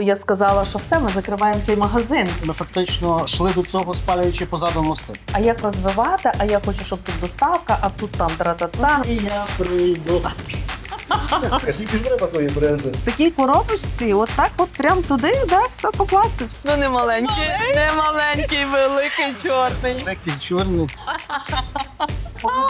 Я сказала, що все, ми закриваємо той магазин. Ми фактично йшли до цього, спалюючи позаду мости. А як розвивати? А я хочу, щоб тут доставка, а тут там тра-та-та. І я прийду. Скільки ж треба твої бренди? В такій коробочці, от так, от прям туди, да, все покласти. Ну не маленький, не маленький, великий, чорний. Такі чорні.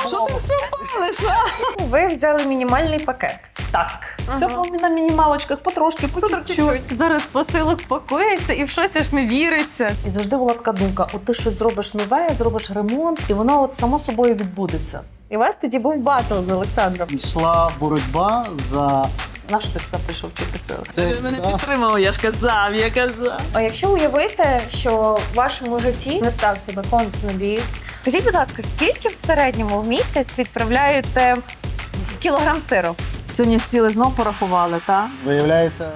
Що ти все палиш? а? Ви взяли мінімальний пакет. Так. Ага. Цього на мінімалочках потрошки, по чуть-чуть. Зараз посилок пакується і в що це ж не віриться. І завжди була така думка: от ти щось зробиш нове, зробиш ремонт, і воно от само собою відбудеться. І у вас тоді був батл з Олександром. Йшла боротьба за Наш ти прийшов вчитися? це. да. підтримав, я ж казав, я казав. А якщо уявити, що в вашому житті не стався би концнобіс, скажіть, будь ласка, скільки в середньому в місяць відправляєте кілограм сиру? Сьогодні сіли знов порахували, так? Виявляється,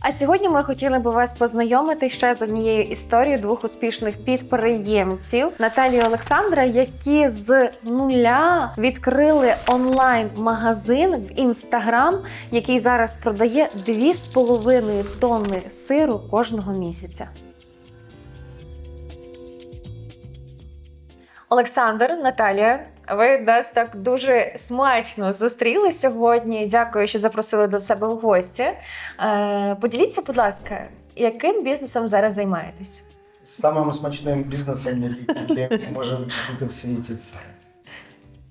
А сьогодні ми хотіли би вас познайомити ще з однією історією двох успішних підприємців Наталії Олександра, які з нуля відкрили онлайн-магазин в інстаграм, який зараз продає 2,5 тонни сиру кожного місяця. Олександр, Наталія, ви нас так дуже смачно зустріли сьогодні. Дякую, що запросили до себе в гості. Е, поділіться, будь ласка, яким бізнесом зараз займаєтесь? самим смачним бізнесом, який може бути в світі. Це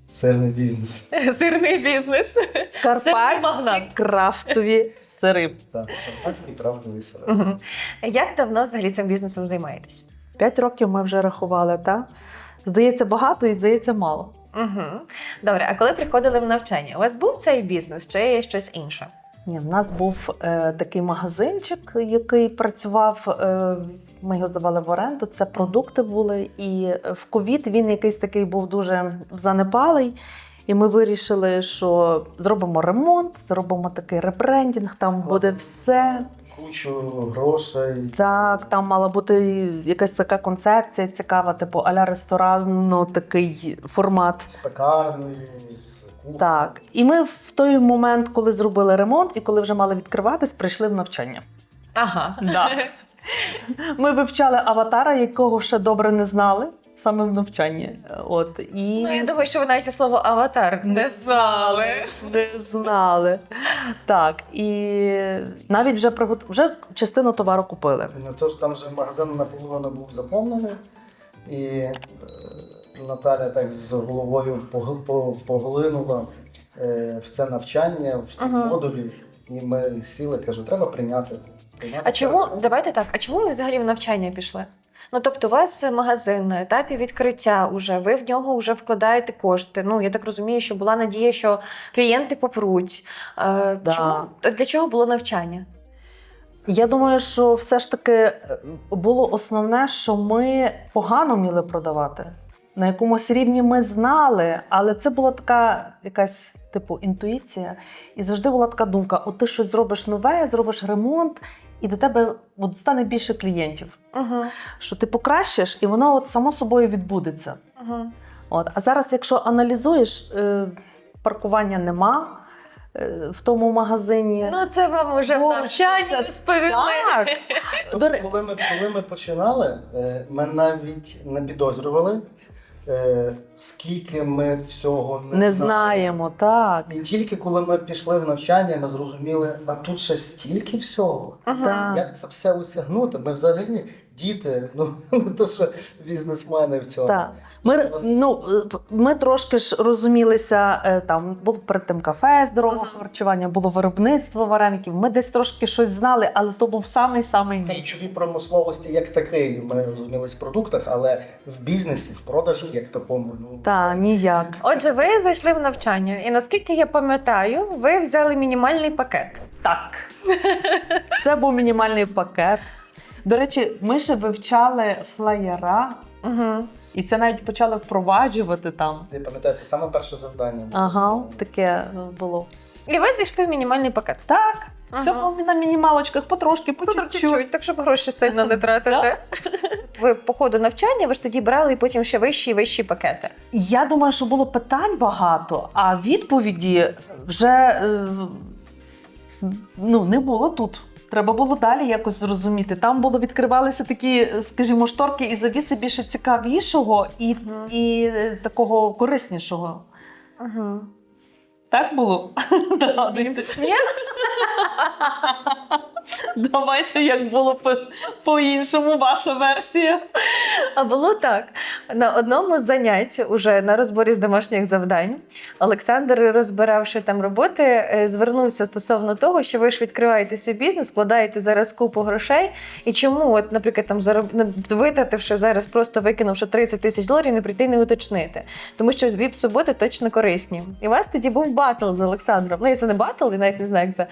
сирний бізнес. Сирний бізнес. Карпатські крафтові сири. Так, карпатський правдивий сир. Мгм. Як давно взагалі цим бізнесом займаєтесь? П'ять років ми вже рахували, так? Здається, багато і здається мало. Угу. Добре, а коли приходили в навчання, у вас був цей бізнес чи є щось інше? Ні, в нас був е, такий магазинчик, який працював. Е, ми його здавали в оренду. Це продукти були. І е, в ковід він якийсь такий був дуже занепалий. І ми вирішили, що зробимо ремонт, зробимо такий ребрендінг, там буде все. Кучу грошей. Так, там мала бути якась така концепція цікава, типу аля ресторанно такий формат. з пекарнею, з кухнею. Так, і ми в той момент, коли зробили ремонт і коли вже мали відкриватись, прийшли в навчання. Ага. Да. Ми вивчали аватара, якого ще добре не знали, саме в навчанні. От і Ну, я думаю, що ви навіть слово аватар не знали. не знали. Так, і навіть вже пригот... вже частину товару купили. На то ж там же магазин наполовину був заповнений, і е, Наталя так з головою поглинула е, в це навчання, в ті Ага. модулі. І ми сіли, кажу, треба прийняти. прийняти А чому давайте так? А чому ви взагалі в навчання пішли? Ну тобто, у вас магазин на етапі відкриття уже, ви в нього вже вкладаєте кошти. Ну я так розумію, що була надія, що клієнти попруть. Е, Да. чому для чого було навчання? Я думаю, що все ж таки е, було основне, що ми погано вміли продавати. На якомусь рівні ми знали, але це була така якась типу інтуїція. І завжди була така думка: от ти щось зробиш нове, зробиш ремонт, і до тебе от, стане більше клієнтів. Угу. Що ти покращиш, і воно от само собою відбудеться. Угу. От. А зараз, якщо аналізуєш, е, паркування нема е, в тому магазині. Ну це вам уже в навчанні розповіли. Так. Тобто, коли, ми, коли ми починали, е, ми навіть не підозрювали, скільки ми всього не, Не знаємо. знаємо, так. І тільки коли ми пішли в навчання, ми зрозуміли, а тут ще стільки всього. Ага. Так. Як це все осягнути? Ми взагалі діти, ну не то, що бізнесмени в цьому. Так. Ми, ну, е, ми трошки ж розумілися, е, там було перед тим кафе здорового Ага. харчування, було виробництво вареників. Ми десь трошки щось знали, але то був самий-самий ніч. Харчові промисловості як такий, ми розумілись в продуктах, але в бізнесі, в продажі як такому. Ну, Та ніяк. Отже, ви зайшли в навчання, і наскільки я пам'ятаю, ви взяли мінімальний пакет. Так. Це був мінімальний пакет. До речі, ми ще вивчали флаєра, Угу. і це навіть почали впроваджувати там. Я пам'ятаю, це саме перше завдання. Ага, таке е, було. І ви зайшли в мінімальний пакет. Так, все Ага. було на мінімалочках, потрошки, по чуть-чуть. чуть-чуть, так щоб гроші сильно не тратити. Ви по ходу навчання ви ж тоді брали і потім ще вищі і вищі пакети. Я думаю, що було питань багато, а відповіді вже е, ну, не було тут. Треба було далі якось зрозуміти. Там було відкривалися такі, скажімо, шторки і завіси більше цікавішого і, і е, такого кориснішого. Угу. Так було? Ні? Давайте, як було по- по-іншому, ваша версія. А було так. На одному з занять, уже на розборі з домашніх завдань, Олександр, розбиравши там роботи, е, звернувся стосовно того, що ви ж відкриваєте свій бізнес, вкладаєте зараз купу грошей. І чому, от, наприклад, там зароб... ну, витративши зараз, просто викинувши 30 тисяч доларів, не прийти не уточнити. Тому що віп суботи точно корисні. І у вас тоді був батл з Олександром. Ну, і це не батл, і навіть не знаю, як це.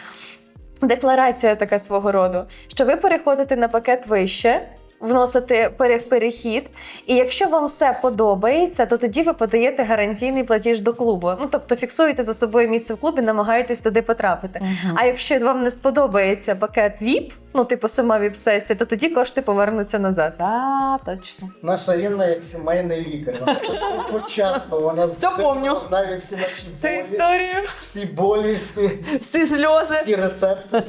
Декларація така свого роду, що ви переходите на пакет вище, вносите перехід, і якщо вам все подобається, то тоді ви подаєте гарантійний платіж до клубу. Ну тобто фіксуєте за собою місце в клубі, намагаєтесь туди потрапити. А якщо вам не сподобається пакет VIP, ну типу сама віп-сесія, то тоді кошти повернуться назад. Так, точно. Наша Інна як сімейний лікар. Вона з початку, вона Все з- помню. знає всі наші болі, історія. всі болі, всі, Всі сльози. всі рецепти.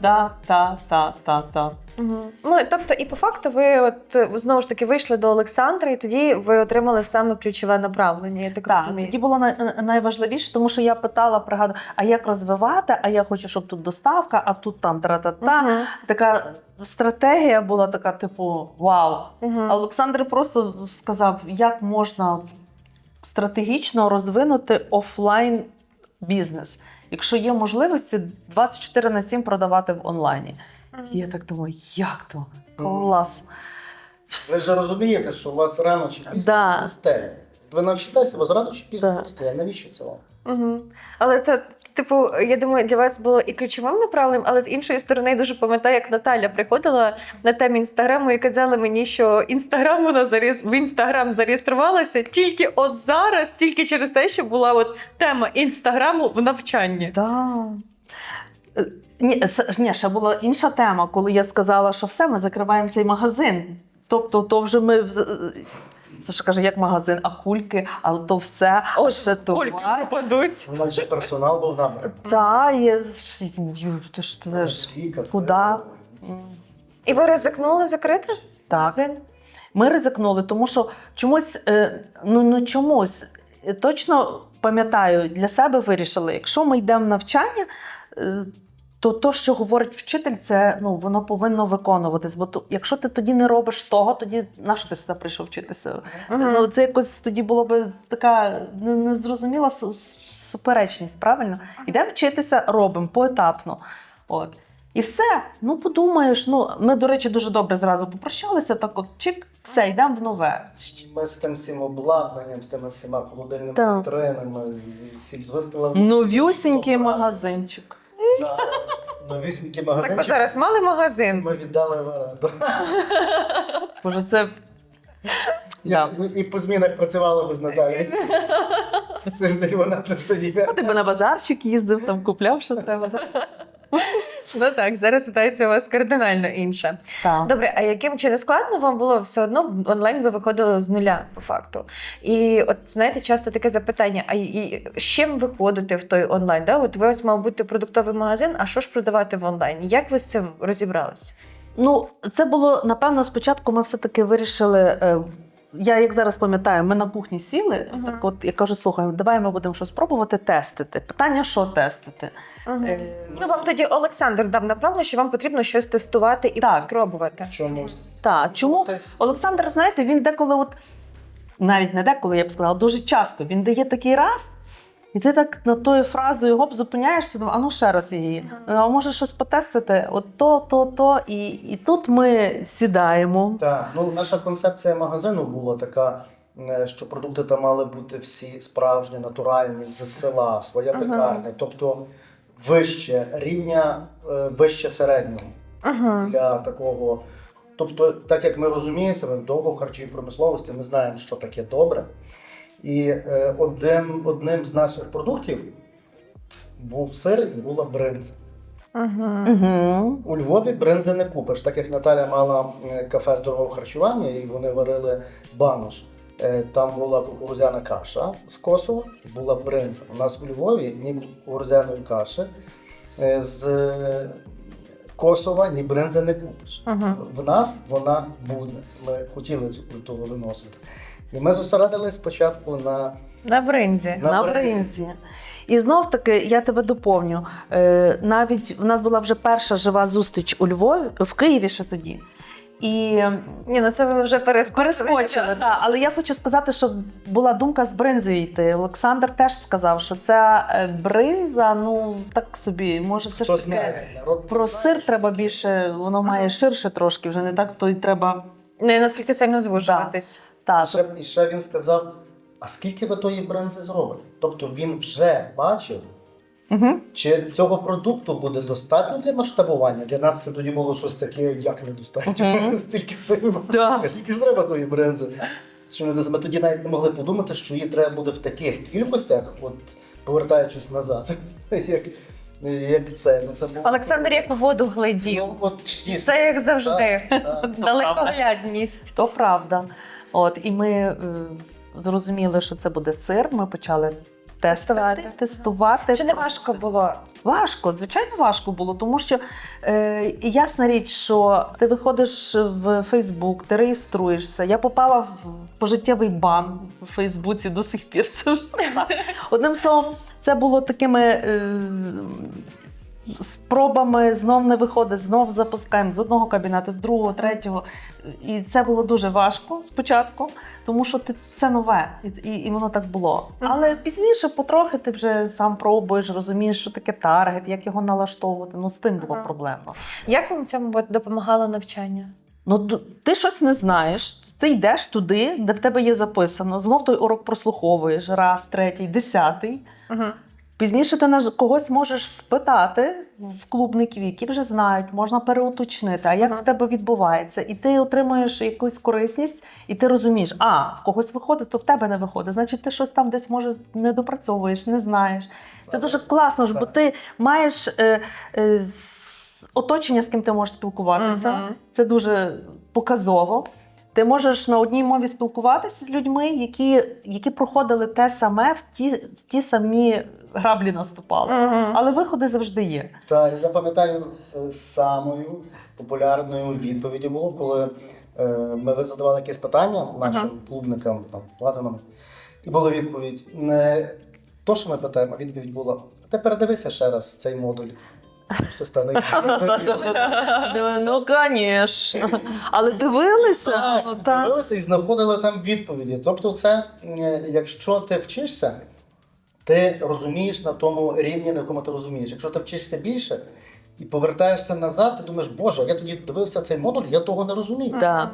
Так, так, так, так, так. Мгм. Ну тобто, і по факту, ви от е, знову ж таки вийшли до Олександра, і тоді ви отримали саме ключове направлення. Я так Так, розумію. тоді було най- найважливіше, тому що я питала, пригадую, а як розвивати, а я хочу, щоб тут доставка, а тут там тра-та-та. Мгм. Така стратегія була така, типу, вау. А Олександр просто сказав, як можна стратегічно розвинути офлайн бізнес, якщо є можливості 24 на 7 продавати в онлайні. І я так думаю, як то? Клас. Ви ж розумієте, що у вас рано чи пізно Да. Ви навчитеся, у вас рано чи пізно Да. Навіщо це вам? Угу. Але це, типу, я думаю, для вас було і ключовим направленням, але з іншої сторони, я дуже пам'ятаю, як Наталя приходила на темі інстаграму і казала мені, що інстаграм вона зареєс... в інстаграм зареєструвалася тільки от зараз, тільки через те, що була от тема інстаграму в навчанні. Да. Ні, ні, ще була інша тема, коли я сказала, що все, ми закриваємо цей магазин. Тобто, то вже ми. Ж каже, як магазин, а кульки, а то все, а ще товар. пропадуть. У нас же персонал був набраний. Та, є, ю, ти ж ти ж. Куди? І ви ризикнули закрити Так. магазин? Ми ризикнули, тому що чомусь, е, ну, ну чомусь, е, точно пам'ятаю, для себе вирішили, якщо ми йдемо в навчання, е, то то, що говорить вчитель, це ну, воно повинно виконуватись. Бо то, якщо ти тоді не робиш того, тоді на що ти сюди прийшов вчитися? Мгм. Ну, це якось тоді було б така незрозуміла суперечність, правильно? Йдемо вчитися, робимо поетапно. От. І все. Ну, подумаєш, ну, ми, до речі, дуже добре зразу попрощалися, так от чик, все, йдемо в нове. Ми з тим всім обладнанням, з тими всіма холодильними вітринами, з всім з виставами. Новюсінький магазинчик. Да. Новісінький Так ви магазинчик. зараз мали магазин. Ми віддали в оренду. Боже, це Я- І, і по змінах працювали без Наталі. Тиждень вона тиждень. ти би на базарчик їздив, там купляв, що треба. Ну так, зараз ситуація у вас кардинально інша. Так. Добре, а яким чи не складно вам було все одно онлайн ви виходили з нуля по факту? І от знаєте, часто таке запитання: а і, з чим ви ходите в той онлайн? Да? От ви ось мав бути продуктовий магазин, а що ж продавати в онлайні? Як ви з цим розібралися? Ну, це було напевно спочатку. Ми все-таки вирішили. Я як зараз пам'ятаю, ми на кухні сіли. Ага. Так, от я кажу, слухай, давай ми будемо щось пробувати тестити. Питання, що тестити? Е, Ну вам тоді Олександр дав направлення, що вам потрібно щось тестувати і Так. спробувати. Чому. Так, чому Тест. Олександр, знаєте, він деколи, от навіть не деколи, я б сказала, дуже часто він дає такий раз, і ти так над тою фразою гоп зупиняєшся, а ну ще раз її. А може щось потестити? От то, то, то. І, і тут ми сідаємо. Так, ну наша концепція магазину була така, е, що продукти там мали бути всі справжні, натуральні, з села, своя Ага. пекарня, тобто вище рівня, е, вище середнього Угу. для такого. Тобто, так як ми розуміємося, ми довго в харчовій промисловості, ми знаємо, що таке добре. І е, одним, одним з наших продуктів був сир і була бринза. Угу. Угу. У Львові бринзи не купиш, так як Наталя мала е, кафе здорового харчування, і вони варили банош. Е, Там була кукурудзяна каша з Косово і була бринза. У нас у Львові ні кукурудзяної каші, е, з Косова ні бринзи не купиш. Угу. В нас вона буде. Ми хотіли цю культуру виносити. І ми зосередились спочатку на, На бринзі. на, на бринзі. бринзі. І знов таки я тебе доповню. Е, навіть в нас була вже перша жива зустріч у Львові, в Києві ще тоді. І Ні, ну це ви вже перескочили. Так, але я хочу сказати, що була думка з бринзою йти. Олександр теж сказав, що ця е, бринза, ну так собі, може, все Хто ж таки. знає, Про сир треба більше, воно має ширше трошки, вже не так, то й треба. Не наскільки сильно звужуватись. Та, І ще, і ще він сказав: а скільки ви тої бринзи зробите? Тобто він вже бачив, Угу. чи цього продукту буде достатньо для масштабування. Для нас це тоді було щось таке, як недостатньо. Мгм. Стільки це Да. Скільки ж треба тої бринзи? Що ми тоді навіть не могли подумати, що її треба буде в таких кількостях, от повертаючись назад, як, як це. Ну, це було- Олександр як воду глядів. Ну, от. Все як завжди. Так, так. Далекоглядність. То правда. От, і ми е, зрозуміли, що це буде сир. Ми почали тестувати. Тестувати. тестувати. Чи не важко було? Важко, звичайно, важко було, тому що е, ясна річ, що ти виходиш в Фейсбук, ти реєструєшся. Я попала в пожиттєвий бан в Фейсбуці до сих пір. Одним словом, це було такими. Е, Спробами знов не виходить, знов запускаємо з одного кабінету, з другого, третього. І це було дуже важко спочатку, тому що ти це нове, і, і, воно так було. Але пізніше, потрохи, ти вже сам пробуєш, розумієш, що таке таргет, як його налаштовувати. Ну з тим було Ага. проблемно. Як вам в цьому допомагало навчання? Ну ти щось не знаєш, ти йдеш туди, де в тебе є записано. Знов той урок прослуховуєш раз, третій, десятий. Угу. Пізніше ти на когось можеш спитати в клубників, які вже знають, можна переуточнити, а як в тебе відбувається, і ти отримуєш якусь корисність, і ти розумієш, а в когось виходить, то в тебе не виходить. Значить, ти щось там десь може не допрацьовуєш, не знаєш. Це дуже класно ж, бо ти маєш е, е, оточення, з ким ти можеш спілкуватися. Це дуже показово. Ти можеш на одній мові спілкуватися з людьми, які, які проходили те саме, в ті, в ті самі граблі наступали. Але виходи завжди є. Та я пам'ятаю е, самою популярною відповіддю було, коли е, ми задавали якесь питання нашим Ага. клубникам, там, платинам, і була відповідь не то, що ми питаємо, а відповідь була: ти передивися ще раз цей модуль. Все стане Ну, звісно. Але дивилися? Так, Ну, дивилися і знаходили там відповіді. Тобто, це е, якщо ти вчишся, ти розумієш на тому рівні, на якому ти розумієш. Якщо ти вчишся більше і повертаєшся назад, ти думаєш, боже, я тоді дивився цей модуль, я того не розумію. Да.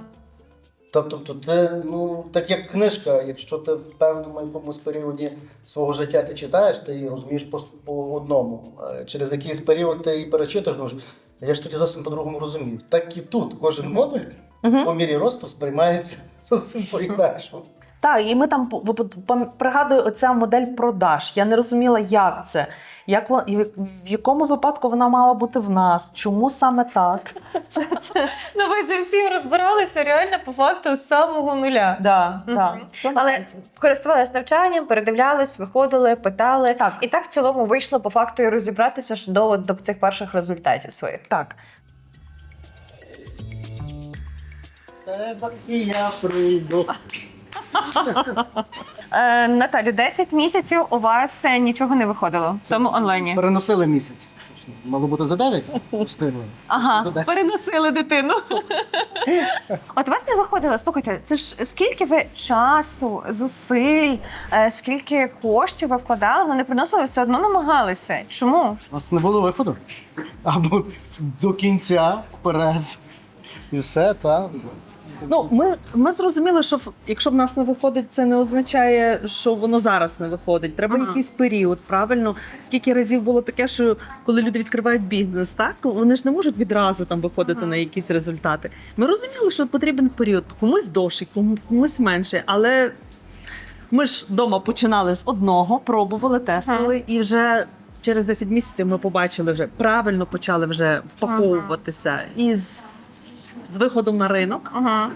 Тобто, то ти, ну, так як книжка, якщо ти в певному якомусь періоді свого життя ти читаєш, ти її розумієш по, по одному. Через якийсь період ти її перечитуєш, думаєш, я ж тоді зовсім по-другому розумію. Так і тут кожен модуль Мгм. по мірі росту сприймається зовсім по-інакшому. Так, і ми там по- пригадую оця модель продаж. Я не розуміла, як це, як в якому випадку вона мала бути в нас, чому саме так. Це, це, Ну ви зі всім розбиралися реально по факту з самого нуля. да, Мгм. да. Але користувалися навчанням, передивлялись, виходили, питали. Так. І так в цілому вийшло по факту і розібратися ж до, до цих перших результатів своїх. Так. Треба і я прийду. Е, Наталю, 10 місяців у вас е, нічого не виходило в цьому онлайні. Переносили місяць. Мало бути за 9, встигли. Ага, За 10. переносили дитину. От у вас не виходило. Слухайте, це ж скільки ви часу, зусиль, е, скільки коштів ви вкладали, вони не приносили, все одно намагалися. Чому? У вас не було виходу? Або до кінця вперед. І все, так. Ну, ми, ми зрозуміли, що якщо в нас не виходить, це не означає, що воно зараз не виходить. Треба Ага. якийсь період, правильно? Скільки разів було таке, що коли люди відкривають бізнес, так вони ж не можуть відразу там виходити Ага. на якісь результати. Ми розуміли, що потрібен період, комусь довший, кому- комусь менше, але ми ж вдома починали з одного, пробували, тестили, і вже. Через 10 місяців ми побачили вже правильно почали вже впаковуватися і з, виходом на ринок. Ага.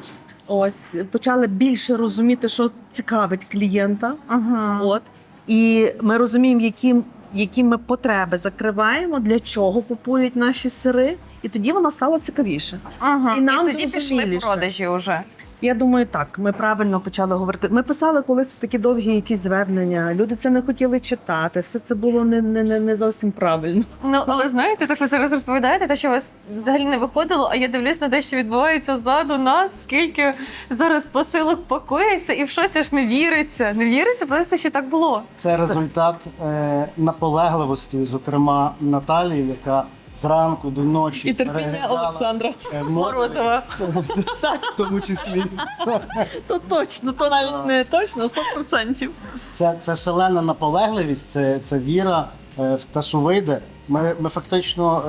Ось почали більше розуміти, що цікавить клієнта. Ага. От і ми розуміємо, які, які ми потреби закриваємо, для чого купують наші сири, і тоді воно стало цікавіше. Ага. І нам і тоді пішли продажі вже. Я думаю, так. Ми правильно почали говорити. Ми писали колись такі довгі якісь звернення. Люди це не хотіли читати. Все це було не, не, не, не зовсім правильно. Ну, але знаєте, так ви зараз розповідаєте, те, що у вас взагалі не виходило, а я дивлюсь на те, що відбувається ззаду нас, скільки зараз посилок пакується, і в що це ж не віриться. Не віриться, просто що так було. Це результат е, наполегливості, зокрема Наталії, яка зранку до ночі І переглядала, Олександра е, модулі, Морозова. в тому числі. То точно, то навіть не точно, 100%. Це, це шалена наполегливість, це, це віра е, в те, що вийде. Ми, ми фактично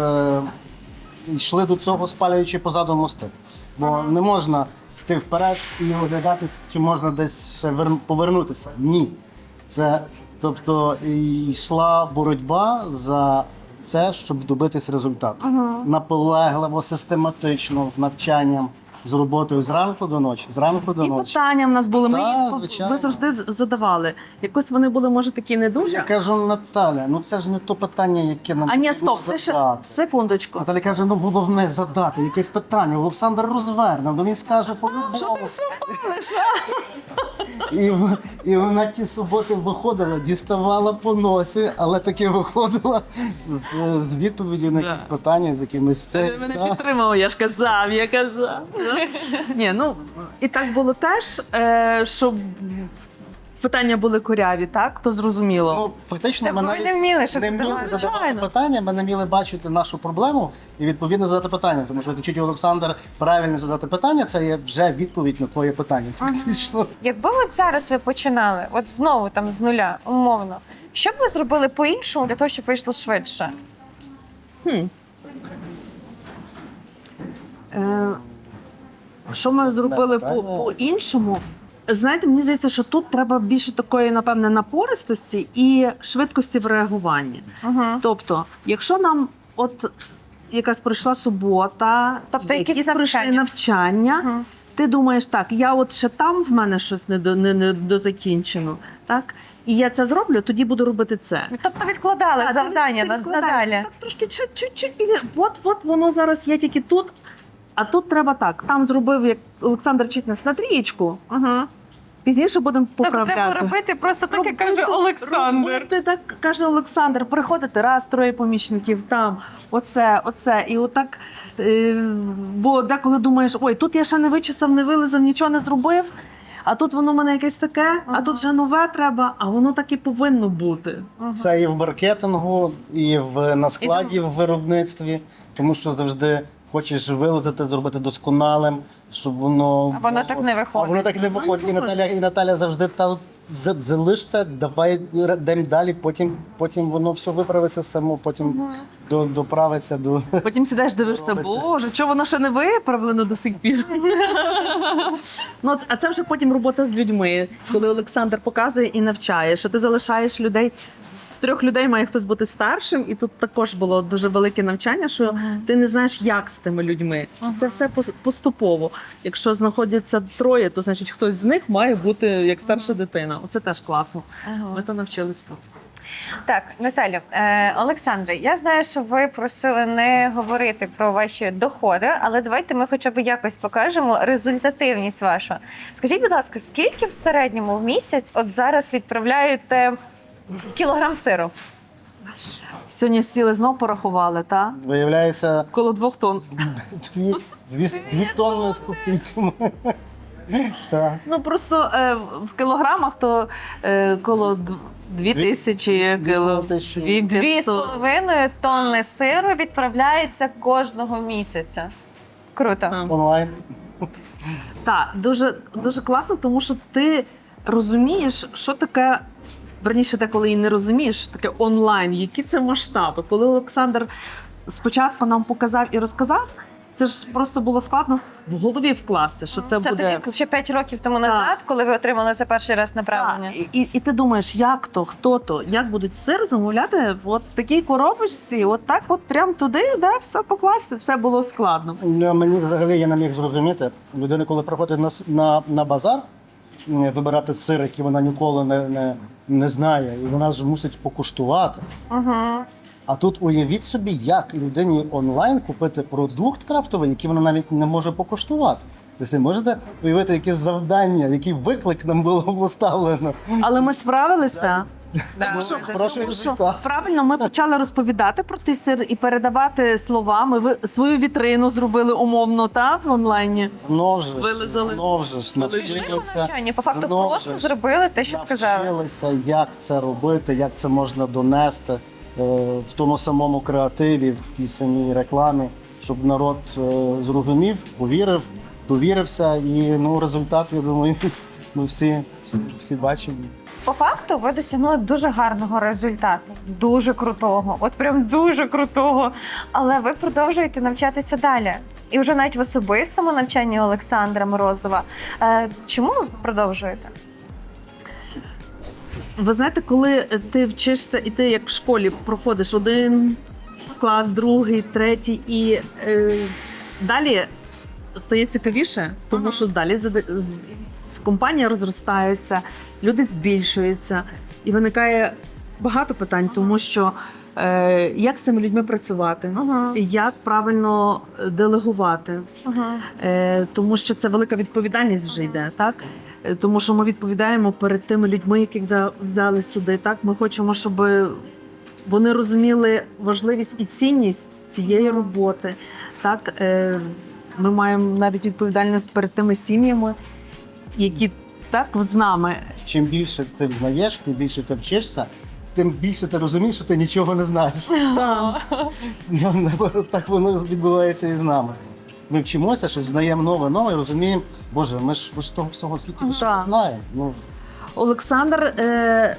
е, йшли до цього, спалюючи позаду мости. Бо не можна йти вперед і оглядатися, чи можна десь ще вер- повернутися. Ні. Це, тобто і йшла боротьба за це, щоб добитись результату. Наполегливо, систематично, з навчанням, з роботою зранку до ночі, зранку до І ночі. питання в нас були. Ми їх звичайно. ви завжди з- задавали. Якось вони були, може, такі не Я дуже. кажу, Наталя, ну це ж не то питання, яке нам А ні, потрібно стоп, ти ще задати. секундочку. Наталя каже, ну головне задати якесь питання. Олександр розверне, ну він скаже по Що ти все палиш? І, в- і вона ті суботи виходила, діставала по носі, але таки виходила з, з відповіддю на Да. якісь питання, з якимись це. Ти мене підтримав, я ж казав, я казав. Ні, ну і так було теж, е, щоб питання були коряві, так? То зрозуміло. Ну, фактично, ми навіть не вміли щось не вміли задавати. задавати Звичайно. питання, ми не вміли бачити нашу проблему і відповідно задати питання. Тому що якщо Олександр правильно задати питання, це є вже відповідь на твоє питання. Фактично. Якби от зараз ви починали, от знову там з нуля, умовно, що б ви зробили по-іншому для того, щоб вийшло швидше? Хм. Е, що ми зробили по- по-іншому? Знаєте, мені здається, що тут треба більше такої, напевне, напористості і швидкості в реагуванні. Угу. Тобто, якщо нам от якась пройшла субота, Тобто якісь пройшли навчання. навчання, Угу. ти думаєш, так, я от ще там в мене щось не, до, не, не дозакінчено, так? І я це зроблю, тоді буду робити це. Тобто відкладали Так, завдання ти на- відкладаєш. надалі. Так трошки чуть- чуть-чуть. піде. От, от воно зараз є тільки тут. А тут треба так. Там зробив, як Олександр вчить нас на трієчку. Угу. Пізніше будемо Тобто поправляти. треба робити просто так, як каже Олександр. Робити, так каже Олександр. Приходити раз, троє помічників там. Оце, оце. І отак. Е, бо деколи думаєш, ой, тут я ще не вичесав, не вилизав, нічого не зробив. А тут воно в мене якесь таке, а тут вже нове треба, а воно так і повинно бути. Це і в маркетингу, і в на складі в виробництві, тому що завжди хочеш вилазити, зробити досконалим, щоб воно А воно так не А воно так не виходить. І Наталя, і Наталя завжди та «З- залиш це, давай йдемо далі. Потім, потім воно все виправиться само, потім до, доправиться до. Потім сидиш, дивишся, боже, чого воно ще не виправлено до сих пір. ну, а це вже потім робота з людьми, коли Олександр показує і навчає, що ти залишаєш людей. З трьох людей має хтось бути старшим, і тут також було дуже велике навчання, що ти не знаєш, як з тими людьми. Це все поступово. Якщо знаходяться троє, то значить хтось з них має бути як старша дитина. Оце теж класно. Ага. Ми то навчились тут. Так, Наталю, е, Олександре, я знаю, що ви просили не говорити про ваші доходи, але давайте ми хоча б якось покажемо результативність вашу. Скажіть, будь ласка, скільки в середньому в місяць от зараз відправляєте кілограм сиру? Сьогодні сіли знов порахували, та? Виявляється, Коло двох тонн. дві, дві, дві тонни з копійками. Так. Ну просто е, в кілограмах то е, коло дв- дві Дві- тисячі кіло. тисячі. Дві Дві з п'ятсот. половиною тонни сиру відправляється кожного місяця. Круто. Так. Онлайн. Так, дуже, дуже класно, тому що ти розумієш, що таке. Верніше, деколи і не розумієш, таке онлайн, які це масштаби. Коли Олександр спочатку нам показав і розказав, це ж просто було складно в голові вкласти, що це, Це буде. тоді ще 5 років тому назад, коли ви отримали це перший раз направлення. Так, і, і, і ти думаєш, як то, хто то, як будуть сир замовляти от в такій коробочці, от так, от прям туди, де все покласти. Це було складно. Ну, Мені взагалі я не міг зрозуміти. Людина, коли приходить на, на, на базар, вибирати сир, який вона ніколи не, не, не знає, і вона ж мусить покуштувати. Угу. А тут уявіть собі, як людині онлайн купити продукт крафтовий, який вона навіть не може покуштувати. Тобто можете уявити якесь завдання, який виклик нам було поставлено. Але ми справилися. Ну, що- прошу Тому що результат. правильно ми почали розповідати про той сир і передавати словами. Ви свою вітрину зробили умовно та в онлайні. Знов же, ж, Вилизали. знов же ж Пішли по навчилися, навчанню, по факту Знову просто ж зробили те, що сказали. навчилися, як це робити, як це можна донести е, в тому самому креативі, в тій самій рекламі, щоб народ е, зрозумів, повірив, довірився. І ну, результат, я думаю, ми всі, всі, всі бачимо. По факту ви досягнули дуже гарного результату, дуже крутого, от прям дуже крутого. Але ви продовжуєте навчатися далі. І вже навіть в особистому навчанні Олександра Морозова. Е, чому ви продовжуєте? Ви знаєте, коли ти вчишся, і ти як в школі проходиш один клас, другий, третій, і е, далі стає цікавіше, тому що далі компанія розростається, люди збільшуються, і виникає багато питань, тому що е, як з цими людьми працювати, Ага. як правильно делегувати. Ага. Е, тому що це велика відповідальність вже йде, так? Е, Тому що ми відповідаємо перед тими людьми, яких взя- взяли сюди. Так, ми хочемо, щоб вони розуміли важливість і цінність цієї роботи. Так, е, ми маємо навіть відповідальність перед тими сім'ями, які так з нами. Чим більше ти знаєш, тим більше ти вчишся, тим більше ти розумієш, що ти нічого не знаєш. Ну, так воно відбувається і з нами. Ми вчимося, щось знаємо нове, нове, і розуміємо, Боже, ми ж, ми ж того всього світу знаємо. Ну, Олександр е,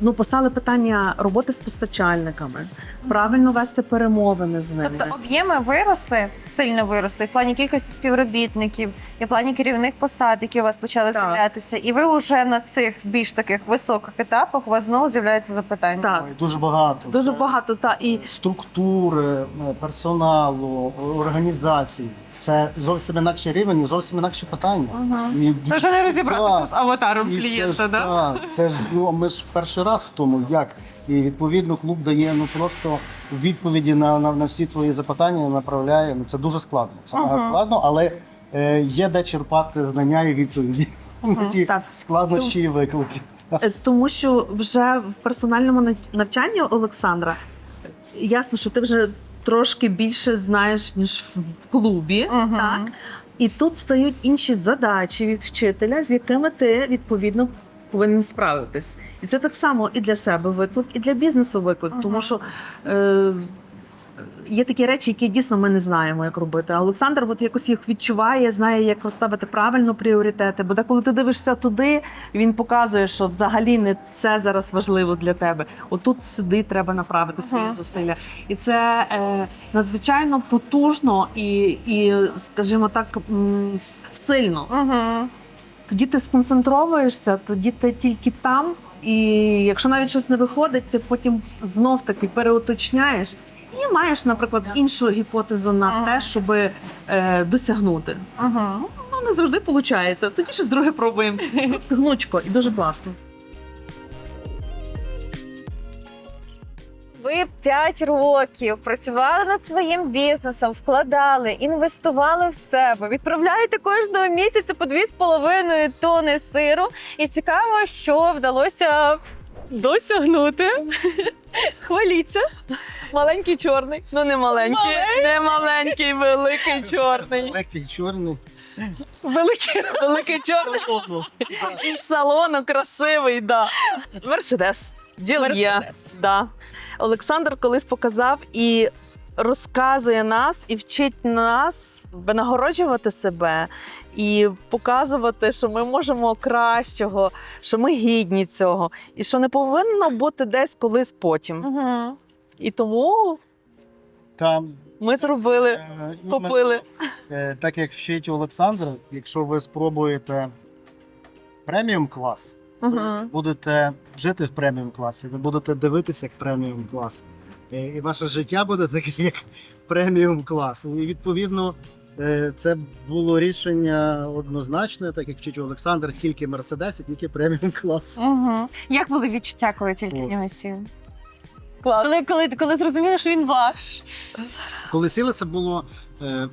ну, поставили питання роботи з постачальниками, правильно вести перемовини з ними. Тобто об'єми виросли, сильно виросли в плані кількості співробітників, і в плані керівних посад, які у вас почали Так. з'являтися. І ви вже на цих більш таких високих етапах у вас знову з'являється запитання. Так. ой, дуже багато. Дуже Це багато та і Структури, е, персоналу, організацій. Це зовсім інакший рівень, і зовсім інакші питання. Ага. І, Це вже не розібратися з аватаром І це клієнта, ж, да? так, це ж ну ми ж перший раз в тому, як і відповідно клуб дає ну просто відповіді на, на, на всі твої запитання, направляє. Ну це дуже складно. Це Ага. складно, але е, є де черпати знання і відповіді на ті Так. складнощі і виклики. Е, Тому що вже в персональному нав- навчанні Олександра ясно, що ти вже трошки більше знаєш, ніж в клубі. Мгм. Так? І тут стають інші задачі від вчителя, з якими ти відповідно повинен справитись. І це так само і для себе виклик, і для бізнесу виклик, Ага. тому що. Е, Є такі речі, які дійсно ми не знаємо, як робити. А Олександр от якось їх відчуває, знає, як розставити правильно пріоритети. Бо деколи ти дивишся туди, він показує, що взагалі не це зараз важливо для тебе. Отут сюди треба направити свої Ага. зусилля. І це е, надзвичайно потужно і, і, скажімо так, м, сильно. Угу. Тоді ти сконцентровуєшся, тоді ти тільки там. І якщо навіть щось не виходить, ти потім знов таки переуточняєш і маєш, наприклад, іншу гіпотезу на Ага. те, щоб е, досягнути. Угу. Ну не завжди виходить. Тоді щось друге пробуємо. Гнучко і дуже класно. Ви 5 років працювали над своїм бізнесом, вкладали, інвестували в себе, відправляєте кожного місяця по 2,5 тони сиру. І цікаво, що вдалося досягнути. Хваліться. Маленький чорний. Ну не маленький, не маленький, великий чорний. Великий чорний. Великий, великий чорний. Холодно. Із салону красивий, да. Мерседес. Ділія. Да. Олександр колись показав і розказує нас і вчить нас винагороджувати себе і показувати, що ми можемо кращого, що ми гідні цього, і що не повинно бути десь колись потім. Угу. І тому Там ми зробили, е, купили. е, так як вчить Олександр, якщо ви спробуєте преміум клас, Угу. будете жити в преміум класі, ви будете дивитися як преміум клас. Е, І ваше життя буде таке, як преміум клас. І відповідно Е, Це було рішення однозначне, так як вчить Олександр, тільки Мерседес і тільки преміум клас. Угу. Як були відчуття, коли тільки в нього сів? Клас. Коли, коли, коли зрозуміли, що він ваш. Коли сіли, це було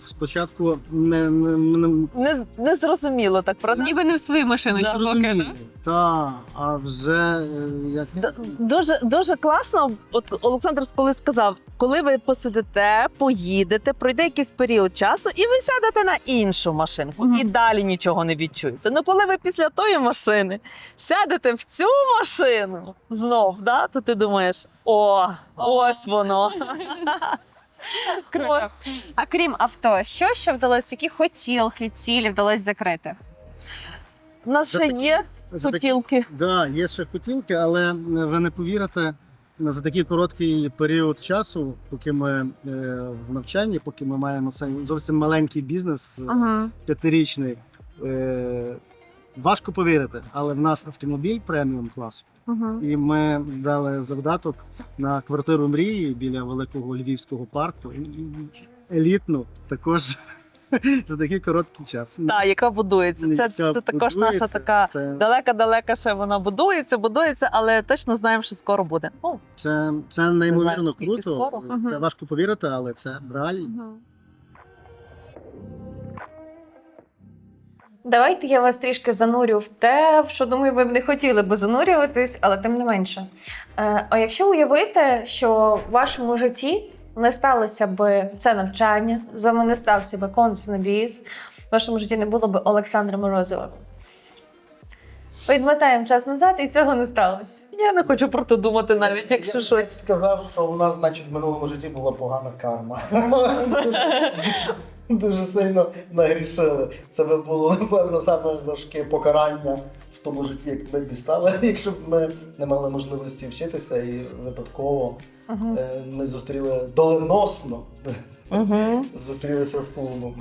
спочатку не, не, не, Не, не зрозуміло так, правда? Ніби не в свою машину йшов поки, зрозуміло. да? Та, а вже е, як Д- Дуже дуже класно. От Олександр коли сказав, коли ви посидите, поїдете, пройде якийсь період часу, і ви сядете на іншу машинку, Мгм. і далі нічого не відчуєте. Ну коли ви після тої машини сядете в цю машину знов, да, то ти думаєш: о, ось воно. Круто. А крім авто, що ще вдалося, які хотілки, цілі вдалося закрити? У нас ще є хотілки. Да, є ще хотілки, але е, ви не повірите, за такий короткий період часу, поки ми е, в навчанні, поки ми маємо цей зовсім маленький бізнес, е, Ага. п'ятирічний. Е, важко повірити, але в нас автомобіль преміум класу. Ага. І ми дали завдаток на квартиру мрії біля великого львівського парку. Елітну також за такий короткий час. Та, яка будується. Це, це також наша така далека-далека ще вона будується, будується, але точно знаємо, що скоро буде. О, Це, це неймовірно знаю, круто. скоро. Це важко повірити, але це реально. Давайте я вас трішки занурю в те, в що думаю, ви б не хотіли би занурюватись, але тим не менше. Е, а якщо уявити, що в вашому житті не сталося би це навчання, з вами не стався би концнобіз, в вашому житті не було б Олександра Морозова. Відмотаємо час назад, і цього не сталося. я не хочу про це думати, навіть якщо Я щось. сказав, що у нас, значить, в минулому житті була погана карма. Дуже- сильно нагрішили. Це би було, напевно, саме важке покарання в тому житті, як ми дістали, якщо б ми не мали можливості вчитися і випадково е, ми зустріли доленосно Угу. зустрілися з клубом.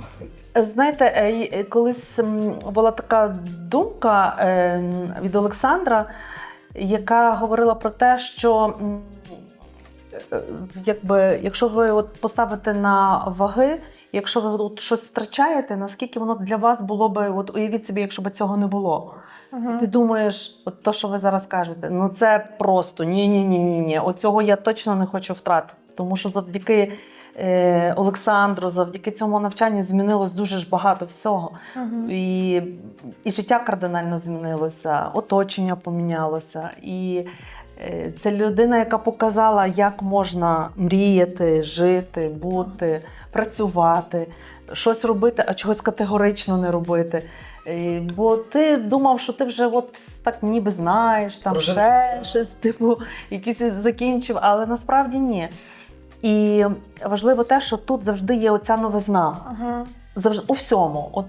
Знаєте, е, е, колись м, була така думка е, від Олександра, яка говорила про те, що м, е, якби, якщо ви от поставите на ваги, якщо ви от щось втрачаєте, наскільки воно для вас було би, от уявіть собі, якщо б цього не було. І ти думаєш, от то, що ви зараз кажете, ну це просто ні, ні, ні, ні. Оцього я точно не хочу втратити. Тому що завдяки е, Олександру, завдяки цьому навчанню змінилось дуже ж багато всього. І, і життя кардинально змінилося, оточення помінялося. І це людина, яка показала, як можна мріяти, жити, бути, працювати, щось робити, а чогось категорично не робити. Е, Бо ти думав, що ти вже от так ніби знаєш, там Прожив. ще щось, типу, якісь закінчив, але насправді ні. І важливо те, що тут завжди є оця новизна Ага. завжди у всьому. От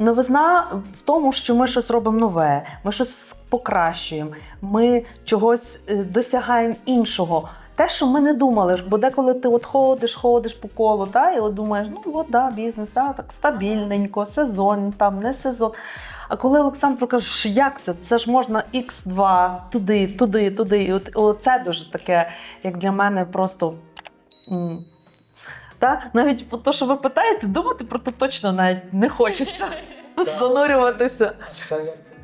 новизна в тому, що ми щось робимо нове, ми щось покращуємо, ми чогось е, досягаємо іншого. Те, що ми не думали, бо деколи ти от ходиш, ходиш по колу, та, і от думаєш, ну от да, бізнес, да, так стабільненько, сезон, там не сезон. А коли Олександр каже, як це? Це ж можна X2 туди, туди, туди. І от, от це дуже таке, як для мене, просто. та? Навіть то, що ви питаєте, думати про це точно навіть не хочеться занурюватися.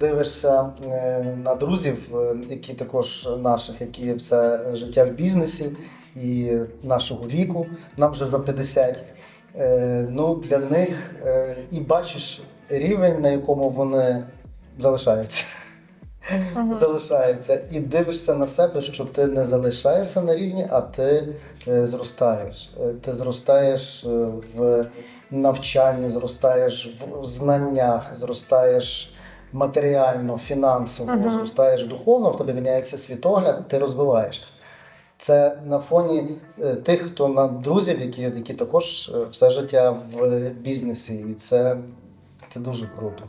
Дивишся е, на друзів, е, які також наших, які все життя в бізнесі і нашого віку, нам вже за 50. Е, Ну, для них і бачиш рівень, на якому вони залишаються. Залишаються. І дивишся на себе, що ти не залишаєшся на рівні, а ти е, зростаєш. Е, Ти зростаєш е, в навчанні, зростаєш в знаннях, зростаєш матеріально, фінансово, Мгм. зростаєш духовно, в тебе міняється світогляд, ти розвиваєшся. Це на фоні тих, хто на друзів, які, які також все життя в бізнесі, і це, це дуже круто.